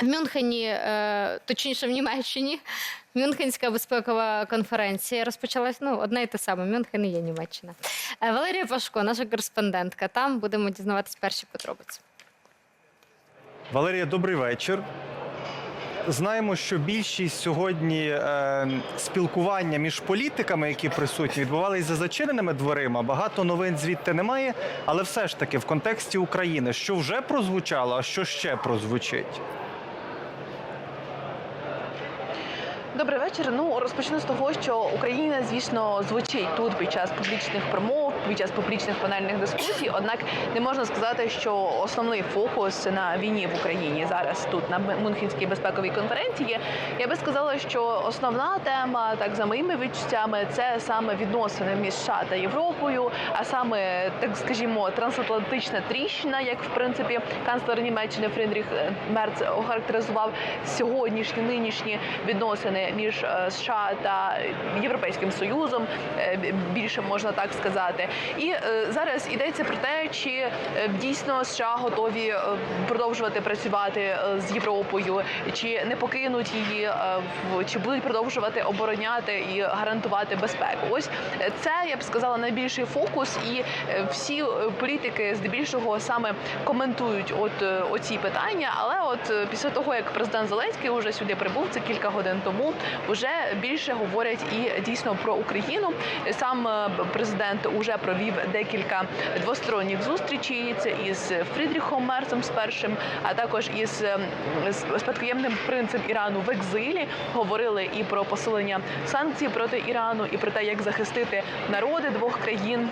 В Мюнхені, е, точніше в Німеччині, Мюнхенська безпекова конференція розпочалась. Ну, одне і те саме. Мюнхен і є Німеччина. Е, Валерія Пашко, наша кореспондентка. Там будемо дізнаватись перші подробиці. Валерія, добрий вечір. Знаємо, що більшість сьогодні е, спілкування між політиками, які присутні, відбувалися за зачиненими дверима. Багато новин звідти немає, але все ж таки в контексті України, що вже прозвучало, а що ще прозвучить. Добрий вечір. Ну розпочну з того, що Україна, звісно, звучить тут під час публічних промов, під час публічних панельних дискусій. Однак не можна сказати, що основний фокус на війні в Україні зараз тут на Мюнхенській безпековій конференції. Я би сказала, що основна тема, так за моїми відчуттями, це саме відносини між США та Європою, а саме так скажімо, трансатлантична тріщина, як в принципі канцлер Німеччини Фрідріх Мерц охарактеризував сьогоднішні нинішні відносини між е, США та Європейським Союзом, е, більше можна так сказати. І е, зараз йдеться про те, чи е, дійсно США готові е, продовжувати працювати з Європою, чи не покинуть її, чи будуть продовжувати обороняти і гарантувати безпеку. Ось це я б сказала найбільший фокус, і всі політики здебільшого саме коментують от оці питання. Але от е, після того як президент Зеленський уже сюди прибув, це кілька годин тому, вже більше говорять і дійсно про Україну. Сам е, президент уже провів декілька двосторонніх зустрічей. Це із Фрідріхом Мерцем з першим, а також із е, спадкоємним принцем Ірану в екзилі. Говорили і про посилення санкцій проти Ірану, і про те, як захистити народи двох країн.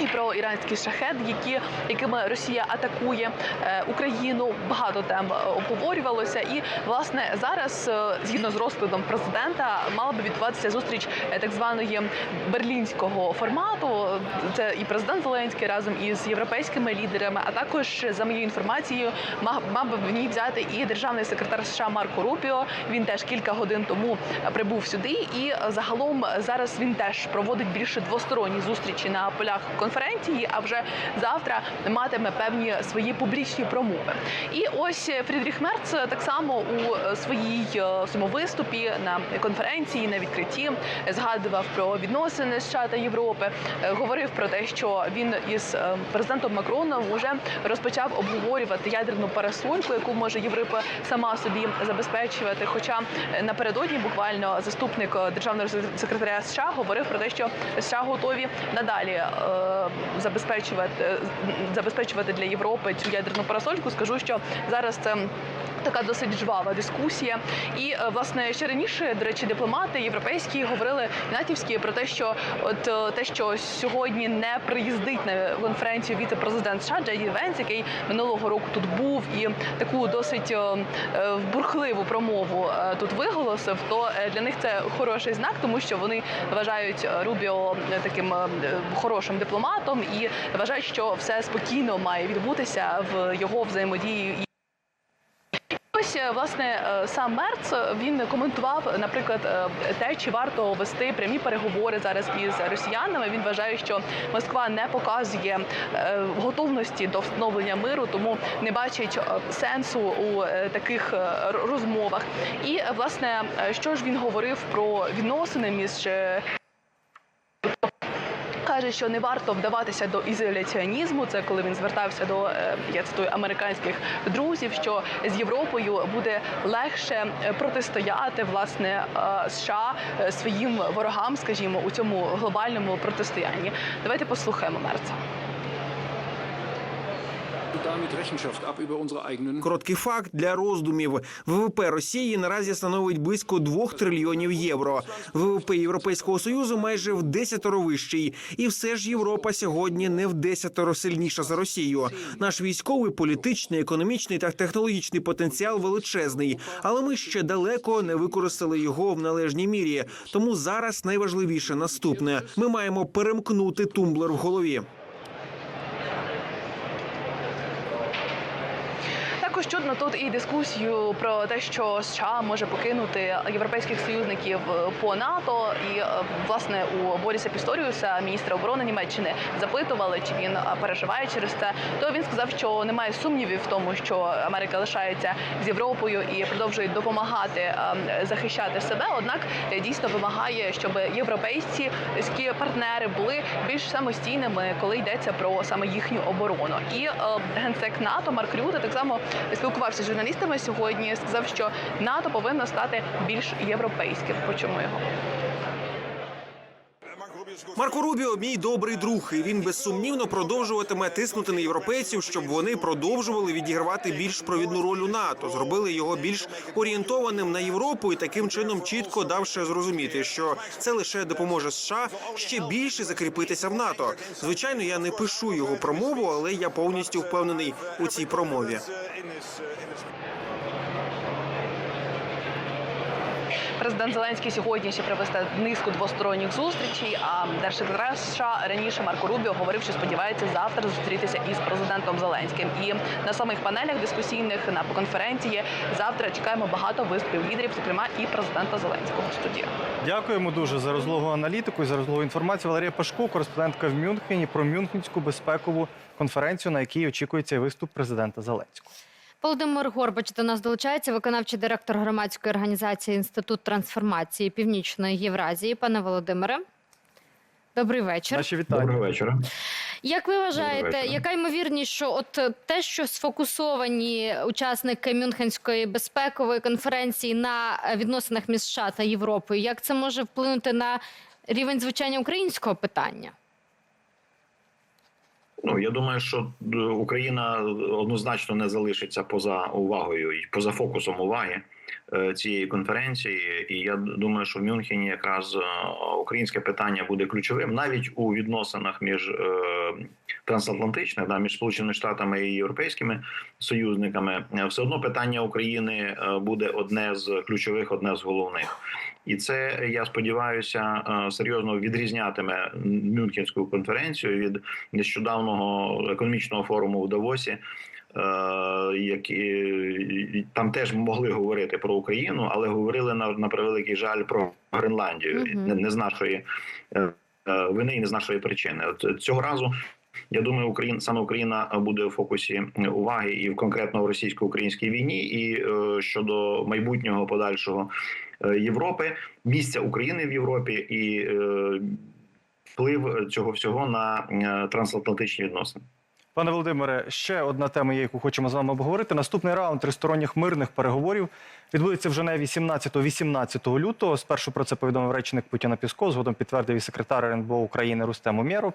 І про іранський шахет, які якими Росія атакує е, Україну. Багато тем е, обговорювалося. І власне зараз, е, згідно з розкладом президента, мала би відбуватися зустріч так званої берлінського формату. Це і президент Зеленський разом із європейськими лідерами. А також за моєю інформацією, мав, би в ній взяти і державний секретар США Марко Рупіо. Він теж кілька годин тому прибув сюди. І загалом зараз він теж проводить більше двосторонні зустрічі на полях конференції. А вже завтра матиме певні свої публічні промови. І ось Фрідріх Мерц так само у своїй е, своєму виступі на конференції на відкритті згадував про відносини США та Європи. е, Говорив про те, що він із е, президентом Макроном вже розпочав обговорювати ядерну парасольку, яку може Європа сама собі забезпечувати. Хоча напередодні буквально заступник державного секретаря США говорив про те, що США готові надалі забезпечувати е, забезпечувати для Європи цю ядерну парасольку. Скажу, що зараз це. Така досить жвава дискусія, і е, власне ще раніше, до речі, дипломати європейські говорили натівські про те, що от е, те, що сьогодні не приїздить на конференцію віце-президент США Джей Венс, який минулого року тут був і таку досить е, бурхливу промову тут виголосив, то для них це хороший знак, тому що вони вважають Рубіо таким хорошим дипломатом і вважають, що все спокійно має відбутися в його взаємодії Е, власне е, сам Мерц він коментував, наприклад, е, те, чи варто вести прямі переговори зараз із росіянами. Він вважає, що Москва не показує е, готовності до встановлення миру, тому не бачить сенсу у таких розмовах. І власне, що ж він говорив про відносини між Каже, що не варто вдаватися до ізоляціонізму. Це коли він звертався до е, я цитую американських друзів, що з Європою буде легше е, протистояти власне е, США своїм ворогам, скажімо, у цьому глобальному протистоянні. Давайте послухаємо Мерца. Короткий факт для роздумів. ВВП Росії наразі становить близько 2 трильйонів євро. ВВП Європейського союзу майже в десятеро вищий. І все ж Європа сьогодні не в десятеро сильніша за Росію. Наш військовий, політичний, економічний та технологічний потенціал величезний, але ми ще далеко не використали його в належній мірі. Тому зараз найважливіше наступне: ми маємо перемкнути тумблер в голові. Також тут і дискусію про те, що США може покинути європейських союзників е, по НАТО. І е, власне у Боріса Пісторіуса, міністра оборони Німеччини, запитували, чи він е, переживає через це. То він сказав, що немає сумнівів в тому, що Америка лишається з Європою і продовжує допомагати захищати себе. Однак дійсно вимагає, щоб європейські партнери були більш самостійними, коли йдеться про саме їхню оборону. І генсек НАТО Марк Рюте так само спілкувався з журналістами сьогодні. Сказав, що НАТО повинно стати більш європейським. Почому його? Марко Рубіо мій добрий друг, і він безсумнівно продовжуватиме тиснути на європейців, щоб вони продовжували відігравати більш провідну роль у НАТО, зробили його більш орієнтованим на Європу і таким чином чітко давши зрозуміти, що це лише допоможе США ще більше закріпитися в НАТО. Звичайно, я не пишу його промову, але я повністю впевнений у цій промові. Президент Зеленський сьогодні ще провести низку двосторонніх зустрічей. А держсекретар США раніше Марко Рубіо говорив, що сподівається завтра зустрітися із президентом Зеленським. І на самих панелях дискусійних на конференції завтра чекаємо багато виступів лідерів, зокрема і президента Зеленського в студії. Дякуємо дуже за розлогу аналітику і за розлогу інформацію. Валерія Пашко, кореспондентка в Мюнхені про Мюнхенську безпекову конференцію, на якій очікується виступ президента Зеленського. Володимир Горбач до нас долучається, виконавчий директор громадської організації Інститут трансформації Північної Євразії. Пане Володимире, добрий вечір. Наші вітання. Доброго вечора. Як ви вважаєте, яка ймовірність, що от те, що сфокусовані учасники Мюнхенської безпекової конференції на відносинах між США та Європою, як це може вплинути на рівень звучання українського питання? Ну я думаю, що е, Україна однозначно не залишиться поза увагою і поза фокусом уваги цієї конференції. І я думаю, що в Мюнхені якраз е, українське питання буде ключовим навіть у відносинах між е, трансатлантичних, да, між Сполученими Штатами і європейськими союзниками. Е, Все одно питання України е, буде одне з ключових, одне з головних. І це я сподіваюся е, серйозно відрізнятиме Мюнхенську конференцію від нещодавнього економічного форуму в Давосі. Е, Які там теж могли говорити про Україну, але говорили на, на превеликий жаль про Гренландію не, не з нашої е, е, вини і не з нашої причини. От цього разу я думаю, Україна саме Україна буде в фокусі уваги і в конкретно в російсько-українській війні, і е, щодо майбутнього подальшого е, Європи, місця України в Європі і е, вплив цього всього на е, трансатлантичні відносини. Пане Володимире, ще одна тема, яку хочемо з вами обговорити. Наступний раунд тристоронніх мирних переговорів відбудеться в Женеві 17-18 лютого. Спершу про це повідомив речник Путіна Пісков, згодом підтвердив і секретар РНБО України Рустем Умєров.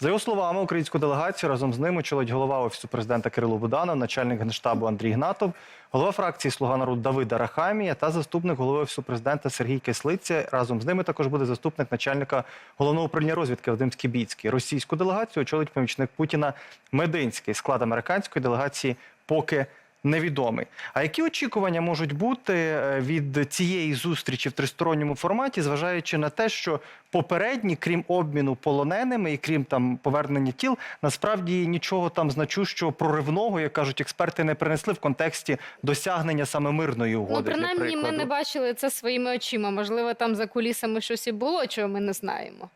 За його словами, українську делегацію разом з ним очолить голова офісу президента Кирило Буданов, начальник генштабу Андрій Гнатов, голова фракції Слуга народу Давид Арахамія та заступник голови офісу президента Сергій Кислиця. Разом з ними також буде заступник начальника головного управління розвідки Вадим Скібіцький. Російську делегацію очолить помічник Путіна Мединський. Склад американської делегації поки невідомий. А які очікування можуть бути е, від цієї зустрічі в тристоронньому форматі, зважаючи на те, що попередні, крім обміну полоненими і крім там повернення тіл, насправді нічого там значущого проривного, як кажуть експерти, не принесли в контексті досягнення саме мирної угоди. ну, принаймні, ми не бачили це своїми очима. Можливо, там за кулісами щось і було, чого ми не знаємо.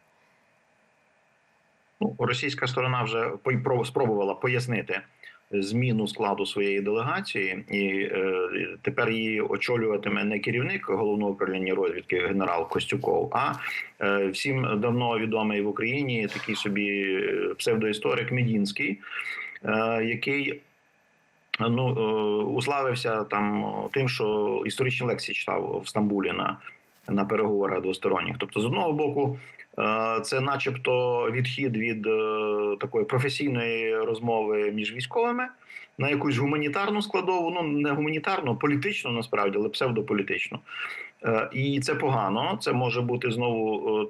Ну, російська сторона вже про- спробувала пояснити зміну складу своєї делегації, і е, тепер її очолюватиме не керівник головного управління розвідки генерал Костюков, а е, всім давно відомий в Україні такий собі е, псевдоісторик Медінський, який. Ну уславився там тим, що історичні лекції читав в Стамбулі на, на переговорах двосторонніх. Тобто, з одного боку, Це, начебто, відхід від е, такої професійної розмови між військовими на якусь гуманітарну складову, ну не гуманітарну, політичну насправді, але псевдополітичну. Е, І це погано. Це може бути знову е, е,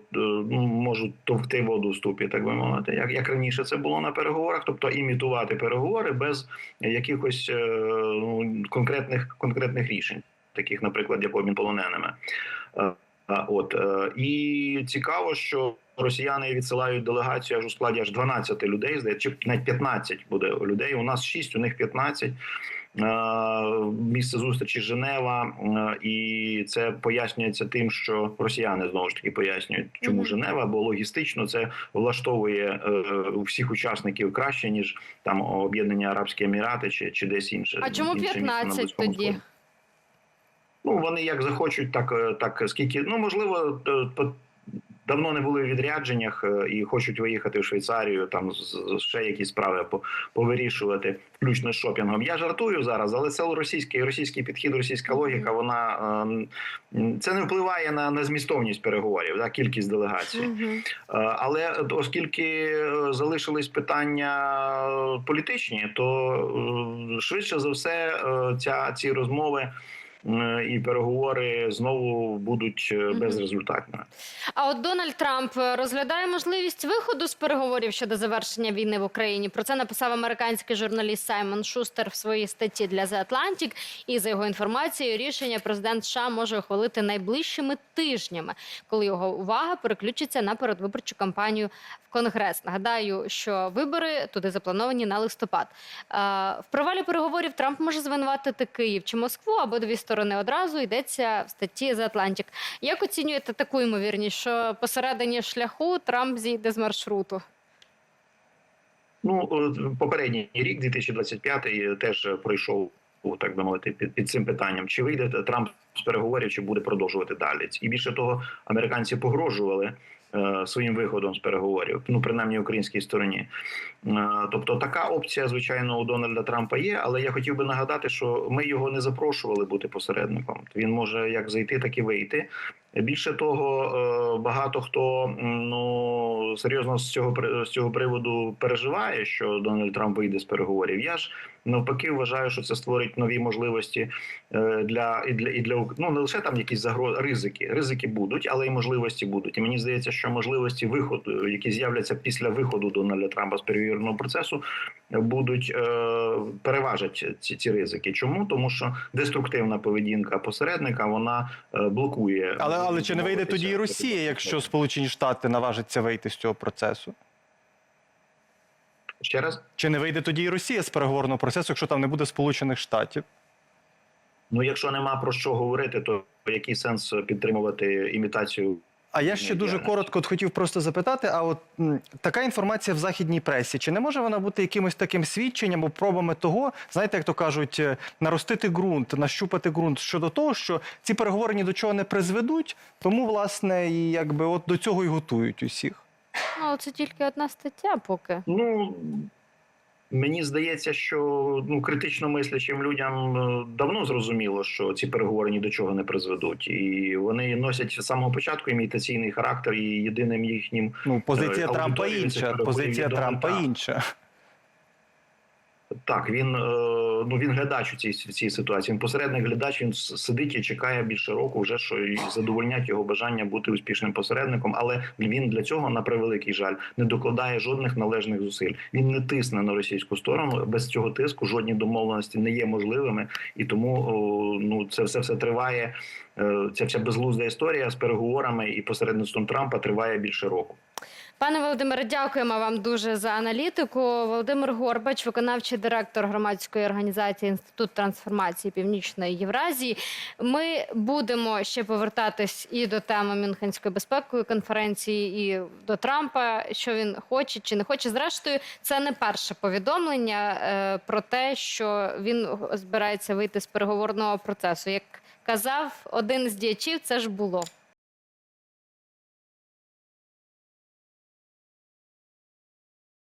ну, можуть товкти воду в ступі, так би мовити, як, як раніше це було на переговорах, тобто імітувати переговори без якихось е, ну, конкретних конкретних рішень, таких, наприклад, як обмін полоненими. От е, і цікаво, що росіяни відсилають делегацію аж у складі аж 12 людей, здається, чи навіть 15 буде людей. У нас 6, у них 15. Е, Місце зустрічі Женева, е, і це пояснюється тим, що росіяни знову ж таки пояснюють, чому Женева, бо логістично це влаштовує всіх учасників краще ніж там об'єднані Арабські Емірати чи, чи десь інше. А чому інше 15 Близькому тоді? Ну, вони як захочуть, так, е, так скільки. Ну, можливо, е, давно не були в відрядженнях е, і хочуть виїхати в Швейцарію, там ще якісь справи повирішувати, включно з шопінгом. Я жартую зараз, але це російський російський підхід, російська логіка. Вона е, це не впливає на, на змістовність переговорів, да, кількість делегацій. Е, Але оскільки е, залишились питання е, політичні, то е, швидше за все е, ця ці розмови е, і переговори знову будуть е, безрезультатними. А от Дональд Трамп е, розглядає можливість виходу з переговорів щодо завершення війни в Україні. Про це написав американський журналіст Саймон Шустер в своїй статті для The Atlantic. І за його інформацією, рішення президент США може ухвалити найближчими тижнями, коли його увага переключиться на передвиборчу кампанію в Конгрес. Нагадаю, що вибори туди заплановані на листопад. Е, В провалі переговорів Трамп може звинуватити Київ чи Москву або дві сторони одразу. Йдеться в статті за Атлантик. Як оцінюєте таку ймовірність, що посередині шляху Трамп зійде з маршруту? Ну попередній рік, 2025, теж пройшов. Так би мовити, під, під цим питанням, чи вийде Трамп переговорів, чи буде продовжувати далі. І більше того, американці погрожували е, своїм виходом з переговорів, ну принаймні українській стороні. Е, тобто така опція, звичайно, у Дональда Трампа є, але я хотів би нагадати, що ми його не запрошували бути посередником. Він може як зайти, так і вийти. Більше того, е, багато хто ну серйозно з цього з цього приводу переживає, що Дональд Трамп вийде з переговорів. Я ж навпаки вважаю, що це створить нові можливості для і для і для Ну не лише там якісь загрози, ризики. Ризики будуть, але й можливості будуть. І мені здається, що можливості виходу, які з'являться після виходу Дональда Трампа з перевіреного процесу, будуть е, переважать ці, ці ризики. Чому тому, що деструктивна поведінка посередника вона е, блокує. Але, але чи не вийде тоді і. Росія, якщо Сполучені Штати наважаться вийти з цього процесу? ще раз? Чи не вийде тоді і Росія з переговорного процесу, якщо там не буде Сполучених Штатів? Ну якщо нема про що говорити, то який сенс підтримувати імітацію? А я ще дуже коротко от хотів просто запитати: а от м, така інформація в західній пресі, чи не може вона бути якимось таким свідченням або пробами того, знаєте, як то кажуть, е, наростити ґрунт, нащупати ґрунт щодо того, що ці переговори ні до чого не призведуть, тому власне і якби от до цього і готують усіх. Ну, це тільки одна стаття поки. Ну мені здається, що ну критично мислячим людям е, давно зрозуміло, що ці переговори ні до чого не призведуть, і вони носять з самого початку імітаційний характер, і єдиним їхнім Ну, позиція Е, Трампа інша. Позиція Трампа інша. Так, він е, ну він глядач у цій в цій ситуації. Він посередник глядач. Він сидить і чекає більше року, вже що і задовольнять його бажання бути успішним посередником. Але він для цього на превеликий жаль не докладає жодних належних зусиль. Він не тисне на російську сторону. Без цього тиску жодні домовленості не є можливими, і тому ну це все все триває. Е, Ця вся безглузда історія з переговорами і посередництвом Трампа триває більше року. Пане Володимире, дякуємо вам дуже за аналітику. Володимир Горбач, виконавчий директор громадської організації Інститут трансформації Північної Євразії. Ми будемо ще повертатись і до теми Мюнхенської безпекової конференції, і до Трампа, що він хоче чи не хоче. Зрештою, це не перше повідомлення е, про те, що він збирається вийти з переговорного процесу. Як казав один з діячів, це ж було.